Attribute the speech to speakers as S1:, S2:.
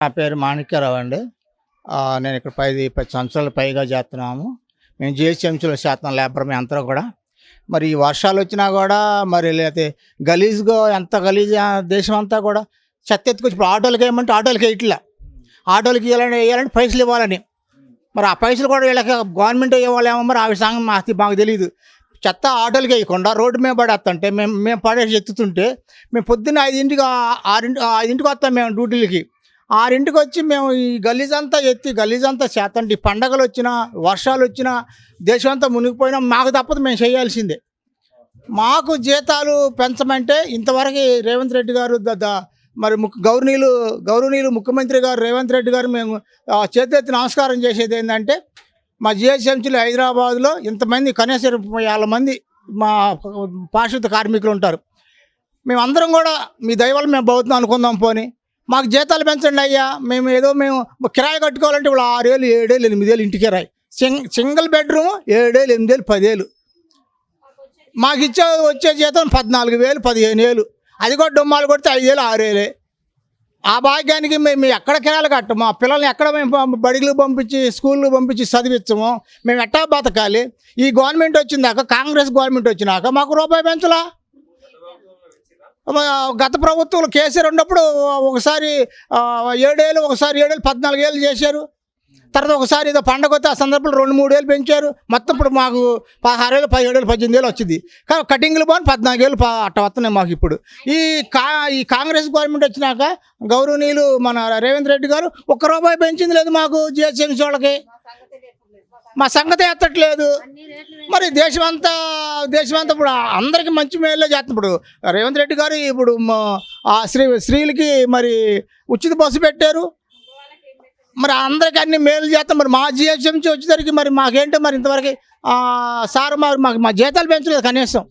S1: నా పేరు మాణిక్యరావు అండి. నేను ఇక్కడ పది పది సంవత్సరాలు పైగా చేస్తున్నాము. మేము జిహెచ్ఎంసీలో చేస్తున్నాం లేబర్ మేము అంతా కూడా. మరి ఈ వర్షాలు వచ్చినా కూడా మరి లేకపోతే గలీజ్గా ఎంత గలీజ్ దేశం అంతా కూడా చెత్త ఎత్తుకొచ్చి ఇప్పుడు ఆటోలకి వేయమంటే ఆటోలకి వేయట్లా. ఆటోలకి వేయాలని వేయాలంటే పైసలు ఇవ్వాలని. మరి ఆ పైసలు కూడా వీళ్ళకి గవర్నమెంట్ ఇవ్వాలేమో మరి ఆ విషయం మాకు మాకు తెలియదు చెత్త ఆటోలకి వేయకుండా రోడ్డు మీద పడేస్తుంటే మేము మేము పడేసి ఎత్తుతుంటే మేము పొద్దున్న ఐదింటికి ఆరింటి ఐదింటికి వస్తాం మేము డ్యూటీలకి. ఆరింటికి వచ్చి మేము ఈ గలీజ్ అంతా ఎత్తి గలీజ్ అంతా చేతండి పండగలు వచ్చినా వర్షాలు వచ్చినా దేశం అంతా మునిగిపోయినా మాకు తప్పదు మేము చేయాల్సిందే. మాకు జీతాలు పెంచమంటే ఇంతవరకు రేవంత్ రెడ్డి గారు ద- మరి ముక్ గౌరవనీయులు గౌరవనీయులు ముఖ్యమంత్రి గారు రేవంత్ రెడ్డి గారు మేము ఆ, నమస్కారం చేసేది ఏంటంటే మా జిహెచ్ఎంసీలో హైదరాబాద్లో ఇంతమంది కనీసం ముప్పై వేల మంది మా పారిశుద్ధ కార్మికులు ఉంటారు. మేమందరం కూడా మీ దయవల్ల మేము బతుకుతాం అనుకుందాం పోని. మాకు జీతాలు పెంచండి అయ్యా. మేము ఏదో మేము కిరాయి కట్టుకోవాలంటే ఇప్పుడు ఆరేళ్ళు ఏడేళ్ళు ఎనిమిదేళ్ళు ఇంటి కిరాయి. సింగ్ సింగిల్ బెడ్రూమ్ ఏడేళ్ళు ఎనిమిదేళ్ళు పదేళ్ళు మాకు ఇచ్చే వచ్చే జీతం పద్నాలుగు వేలు పదిహేను వేలు. అది కూడా డొమ్మాలు కొడితే ఐదేళ్ళు ఆరేళ్ళే ఆ భాగ్యానికి మేము ఎక్కడ కిరాలు కట్టము. ఆ పిల్లల్ని ఎక్కడ మేము బడిలు బడికి పంపించి స్కూళ్ళు పంపించి చదివించము. మేము ఎట్టా బతకాలి? ఈ గవర్నమెంట్ వచ్చిందాక కాంగ్రెస్ గవర్నమెంట్ వచ్చినాక మాకు రూపాయి పెంచలా? గత ప్రభుత్వంలో కేసీఆర్ ఉన్నప్పుడు ఒకసారి ఏడేళ్ళు ఒకసారి ఏడేళ్ళు పద్నాలుగు ఏళ్ళు చేశారు. తర్వాత ఒకసారి ఏదో పండగ వస్తే ఆ సందర్భంలో రెండు మూడు వేలు పెంచారు. మొత్తం ఇప్పుడు మాకు పదహారు వేలు పదిహేడు వేలు పద్దెనిమిది వేలు వచ్చింది. కానీ కటింగ్లు బాగుంది పద్నాలుగు వేలు అట్ట వస్తున్నాయి మాకు ఇప్పుడు. ఈ కా ఈ కాంగ్రెస్ గవర్నమెంట్ వచ్చినాక గౌరవనీయులు మన రేవంత్ రెడ్డి గారు ఒక్క రూపాయి పెంచింది లేదు మాకు జిహెచ్ఎంసీ వాళ్ళకి. మా సంగతి ఎత్తట్లేదు. మరి దేశమంతా దేశమంతా ఇప్పుడు అందరికీ మంచి మేలే చేస్తుంది ఇప్పుడు రేవంత్ రెడ్డి గారు ఇప్పుడు ఆ స్త్రీ స్త్రీలకి మరి ఉచిత బస్సు పెట్టారు. మరి అందరికీ అన్ని మేలు చేస్తాం మరి మా జిహెచ్ఎంసీ వచ్చేసరికి మరి మాకేంటో మరి ఇంతవరకు సార్ మరి మాకు మా జీతాలు పెంచలేదు కనీసం.